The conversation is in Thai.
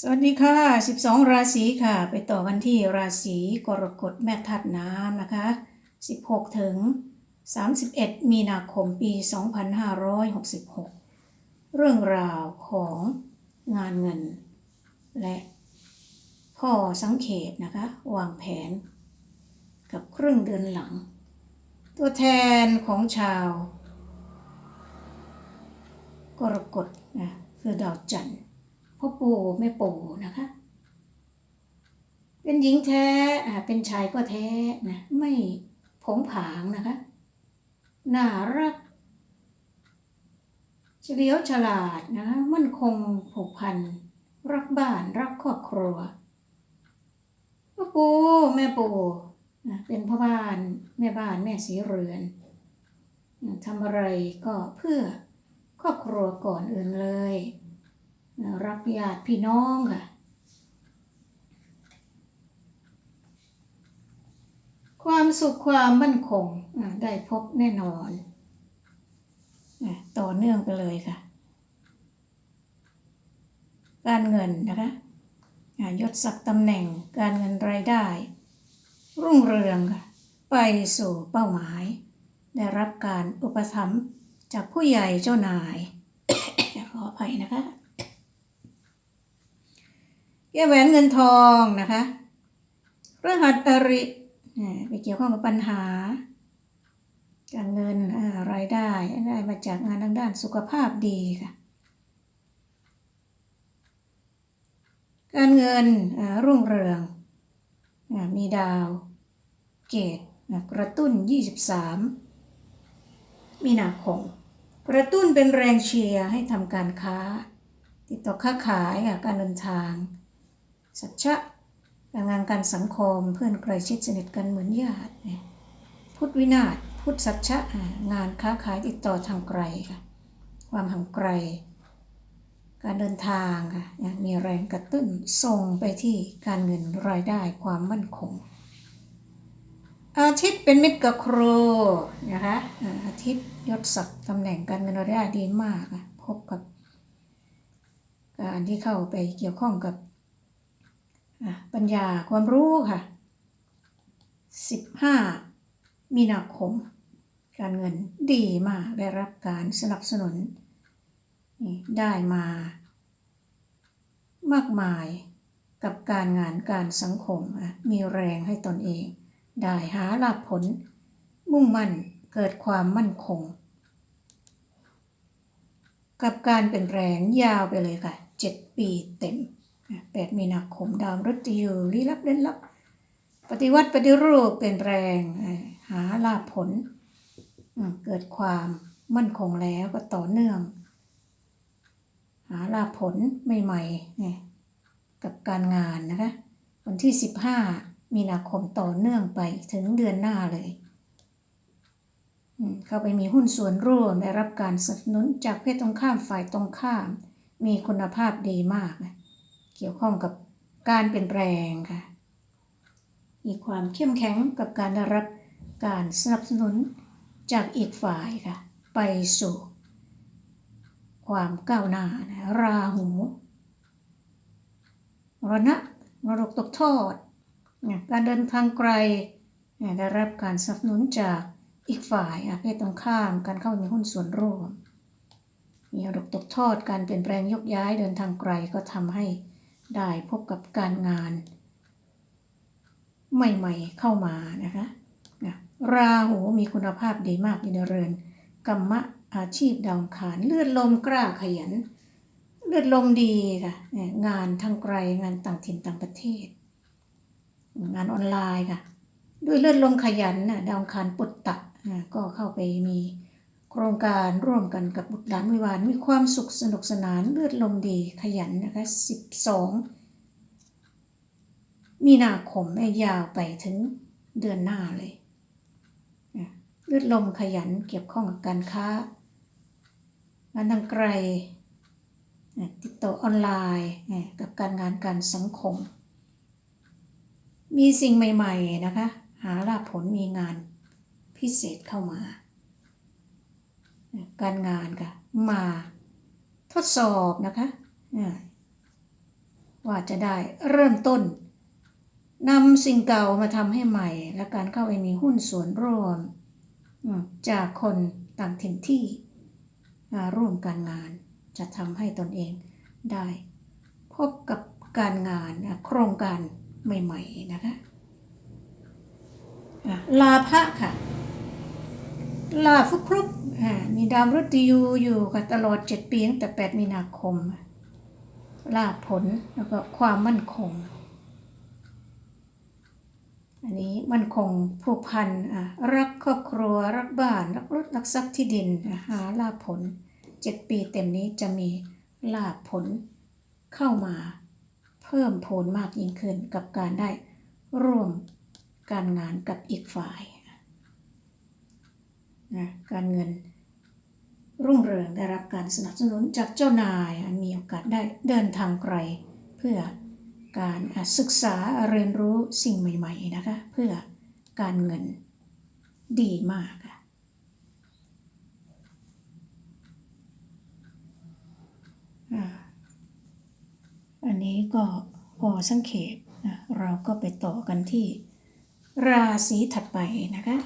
สวัสดีค่ะ 12 ราศีค่ะ ไปต่อกันที่ราศีกรกฎแม่ธาตุน้ำนะคะ 16 ถึง 31 มีนาคมปี 2566 เรื่องราวของงานเงิน และข้อสังเกตนะคะ วางแผน กับครึ่งเดือนหลัง ตัวแทนของชาว กรกฎนะคือดาวจันทร์ พ่อปู่แม่ปู่นะคะ เป็นหญิงแท้อ่าเป็นชายก็แท้นะไม่ผงผางนะคะ น่ารักเฉลียวฉลาดนะคะมั่นคงผูกพัน รักบ้านรักครอบครัวพ่อปู่แม่ปู่นะเป็นพ่อบ้านแม่บ้านแม่สีเรือนทำอะไรก็เพื่อครอบครัวก่อนอื่นเลย รักญาติพี่น้องค่ะ ความสุขความมั่นคงได้พบแน่นอน ต่อเนื่องไปเลยค่ะ การเงินนะคะอะยศศักดิ์ตำแหน่งการเงินรายได้ รุ่งเรืองค่ะ ไปสู่เป้าหมาย ได้รับการอุปถัมภ์จากผู้ใหญ่เจ้านายขออภัยนะคะ แก้แหวนเงินทองนะคะเรื่องหัดอริไปเกี่ยวข้องกับปัญหา การเงินรายได้ได้มาจากงานทางด้านสุขภาพดีค่ะ การเงินรุ่งเรืองมีดาว เกตกระตุ้น 23 มีนาคมกระตุ้นเป็นแรงเชียร์ให้ทำการค้า ติดต่อค้าขายค่ะการเดินทาง สัจจะการงานการสังคมเพื่อนใกล้ชิดสนิทกันเหมือนญาติเนี่ยพุทธวินาศพุทธสัจจะงานค้าขายติดต่อทางไกลค่ะความห่างไกล การเดินทางค่ะเนี่ยมีแรงกระตุ้นส่งไปที่การเงินรายได้ความมั่นคง อาทิตย์เป็นมิตรกับครูนะคะอาทิตย์ยศศักดิ์ตำแหน่งการเงินรายได้ดีมากค่ะพบกับการที่เข้าไปเกี่ยวข้องกับ ปัญญาความรู้ค่ะ 15 มีนาคม การเงินดีมากได้รับการสนับสนุน ได้มามากมายกับการงานการสังคม มีแรงให้ตนเอง ได้หาลาภผล มุ่งมั่นเกิดความมั่นคง กับการเปลี่ยนแปลงยาวไปเลยค่ะ 7 ปีเต็ม 8 มีนาคมดาวมฤตยูลี้ลับเล่นลับ ปฏิวัติปฏิรูปเปลี่ยนแปลงหาลาภผล เกิดความมั่นคงแล้วก็ต่อเนื่อง หาลาภผลใหม่ๆเนี่ยกับการงานนะคะวันที่ 15 มีนาคมต่อเนื่องไปถึงเดือนหน้าเลยเข้าไปมีหุ้นส่วนร่วมได้รับการสนับสนุนจากเพศตรงข้ามฝ่ายตรงข้าม มีคุณภาพดีมากนะ เกี่ยวข้องกับการเปลี่ยนแปลงค่ะ มีความเข้มแข็งกับการได้รับการสนับสนุนจากอีกฝ่ายค่ะ ไปสู่ ความก้าวหน้านะราหูมรณะมรดกตกทอดการเดินทางไกลได้รับการสนับสนุนจากอีกฝ่ายอะเพศตรงข้ามการเข้ามีหุ้นส่วนร่วม มีมรดกตกทอดการเปลี่ยนแปลงยกย้ายเดินทางไกลก็ทำให้ ได้พบกับการงาน ใหม่ๆเข้ามานะคะนะราหูมีคุณภาพดีมากอยู่ในเรือนกรรมะอาชีพดาวอังคารเลือดลมกล้าขยัน เลือดลมดีค่ะงานทางไกลงานต่างถิ่นต่างประเทศ งานออนไลน์ค่ะ ด้วยเลือดลมขยันน่ะดาวคารปุตตะก็เข้าไปมี โครงการร่วมกันกับบุตรหลานวิวานมีความสุขสนุกสนานเลือดลมดีขยันนะคะ12 มีนาคมเนี่ยาวไปถึงเดือนหน้าเลยเลือดลมขยันเกี่ยวข้องกับการค้างานทางไกลติดต่อออนไลน์กับการงานการสังคม มีสิ่งใหม่ ๆ นะคะ หาลาผลมีงานพิเศษเข้ามา การงานค่ะ มาทดสอบนะคะอ่าว่าจะได้เริ่มต้นนำสิ่งเก่ามาทำให้ใหม่ และการเข้าไปมีหุ้นส่วนร่วม จากคนต่างถิ่นที่ร่วมการงาน จะทำให้ตนเองได้ พบกับการงานโครงการใหม่ ๆ นะคะอะลาภะค่ะ ลาฟุกรุกมีดาวมฤตยูอยู่กันตลอด 7 ปีตั้งแต่ 8 มีนาคม ลาผลแล้วก็ความมั่นคง อันนี้มั่นคงผูกพันอะรักครอบครัว รักบ้าน รักรถรักทรัพย์ที่ดินหาลาผล 7 ปีเต็มนี้จะมีลาผลเข้ามาเพิ่มผลมากยิ่งขึ้นกับการได้ร่วมการงานกับอีกฝ่าย นะการเงินรุ่งเรืองได้รับการสนับสนุนจากเจ้านายอะมีโอกาสได้เดินทางไกล เพื่อการศึกษาเรียนรู้สิ่งใหม่ ๆ นะคะ เพื่อการเงินดีมากค่ะอันนี้ก็พอสังเขปนะเราก็ไปต่อกันที่ราศีถัดไปนะคะ